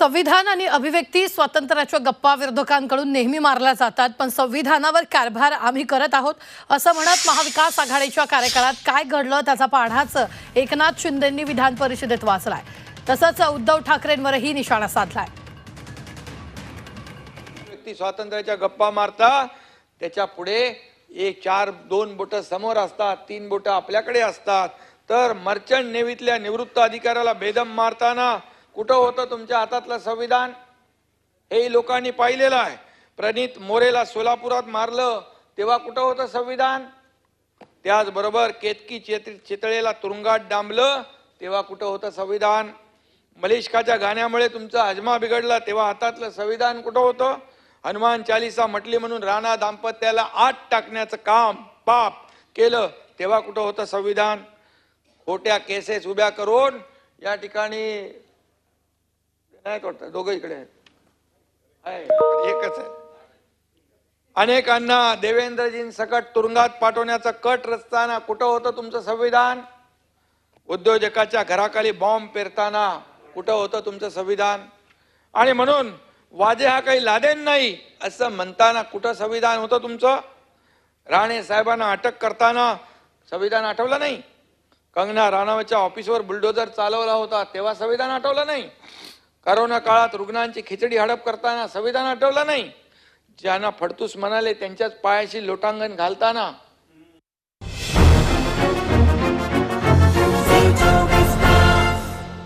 संविधान आणि अभिव्यक्ती स्वातंत्र्याच्या गप्पा विरोधकांकडून नेहमी मारल्या जातात पण संविधानावर कारभार आम्ही करत आहोत असं म्हणत महाविकास आघाडीच्या कार्यकाळात काय घडलं त्याचा पाढाच एकनाथ शिंदेंनी विधान परिषदेत वाचलाय. तसंच उद्धव ठाकरेंवरही निशाणा साधलाय. व्यक्ती स्वातंत्र्याच्या गप्पा मारता त्याच्या पुढे एक चार दोन बोट समोर असतात तीन बोट आपल्याकडे असतात. तर मर्चंट नेव्हीतल्या निवृत्त अधिकाऱ्याला बेदम मारताना कुठं होतं तुमच्या हातातलं संविधान? हे लोकांनी पाहिलेलं आहे. प्रणित मोरेला सोलापुरात मारलं तेव्हा कुठं होतं संविधान? त्याचबरोबर केतकी चेत्र चितळेला तुरुंगात डांबलं तेव्हा कुठं होतं संविधान? मलिष्काच्या गाण्यामुळे तुमचा हजमा बिघडला तेव्हा हातातलं संविधान कुठं होतं? हनुमान चालिसा म्हटली म्हणून राणा दाम्पत्याला आत टाकण्याचं काम पाप केलं तेव्हा कुठं होतं संविधान? खोट्या केसेस उभ्या करून या ठिकाणी नाहीत वाटतं. दोघं इकडे आहेत. एकच आहे. अनेकांना देवेंद्रजी सकट तुरुंगात पाठवण्याचा कट रचताना कुठं होतं तुमचं संविधान? उद्योजकाच्या घराखाली बॉम्ब पेरताना कुठं होतं तुमचं संविधान? आणि म्हणून वाजे हा काही लादेन नाही असं म्हणताना कुठं संविधान होतं तुमचं? राणे साहेबांना अटक करताना संविधान आठवलं नाही? कंगना राणावतच्या ऑफिसवर बुलडोजर चालवला होता तेव्हा संविधान आठवलं नाही? करोना काळात रुग्णांची खिचडी हडप करताना संविधान आठवलं नाही? ज्यांना फडतूस म्हणाले त्यांच्याच पायाशी लोटांगण घालताना